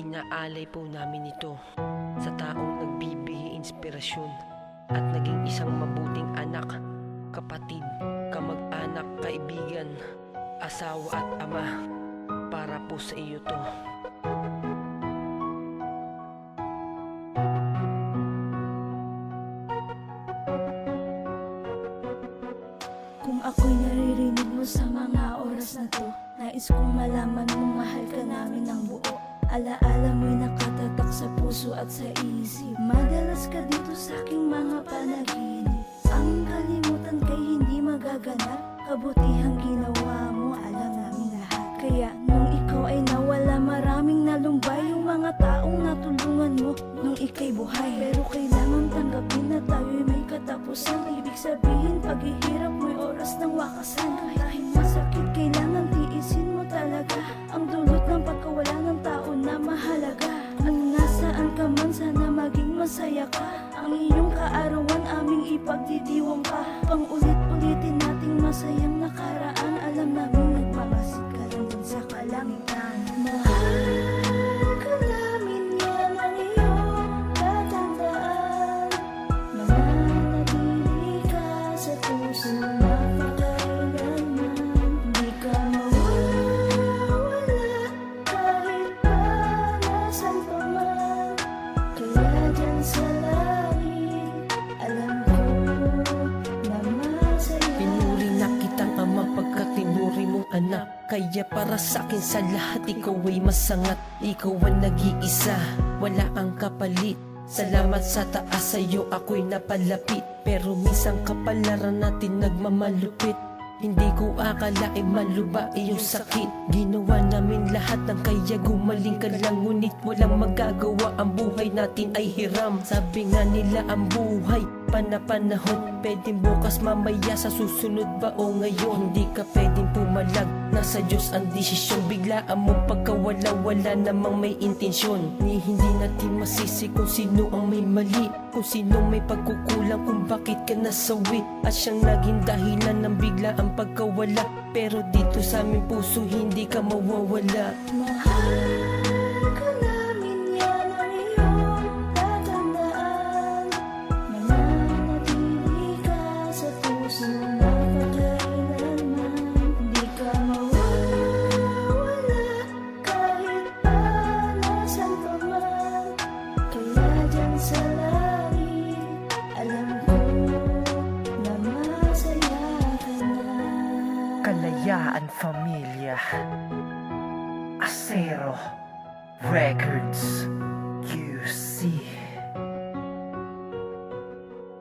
Inaalay po namin ito sa taong nagbibigay inspirasyon at naging isang mabuting anak, kapatid, kamag-anak, kaibigan, asawa at ama. Para po sa iyo to. Kung ako'y naririnig mo sa mga oras na to Nais kong malaman mong Alaala mo'y nakatatak sa puso at sa isip. Madalas ka dito sa aking mga panaginip. Ang kalimutan kay hindi magaganap. Kabutihang ginawa mo, alam namin lahat. Kaya nung ikaw ay nawala maraming nalumbay Yung mga taong natulungan mo nung ikay buhay. Pero kailangan tanggapin na tayo'y may katapusan. Ibig sabihin paghihirap mo'y oras ng wakasan. Kahit masaya ka Ang iyong kaarawan aming ipagdidiwang pa Pang ulit-ulitin nating masayang anak Kaya para sa akin sa lahat ikaw ay masangat Ikaw ang nag-iisa, wala ang kapalit Salamat sa taas sa'yo ako'y napalapit. Pero minsan kapalaran natin nagmamalupit. Hindi ko akalain maluba iyong sakit. Ginawa namin lahat ng kaya gumaling ka lang. Ngunit walang magagawa ang buhay natin ay hiram. Sabi nga nila ang buhay panapanahon Pwedeng bukas mamaya sa susunod ba o ngayon? Hindi ka pwedeng pumalag Nasa Diyos ang desisyon. Biglaan mong pagkawala Wala namang may intensyon. Ni hindi natin masisi kung sino ang may mali Kung sino may pagkukulang Kung bakit ka nasawi. At siyang naging dahilan ng bigla ang pagkawala. Pero dito sa aming puso hindi ka mawawala. Mahal Kalayaan Familia. Acero Records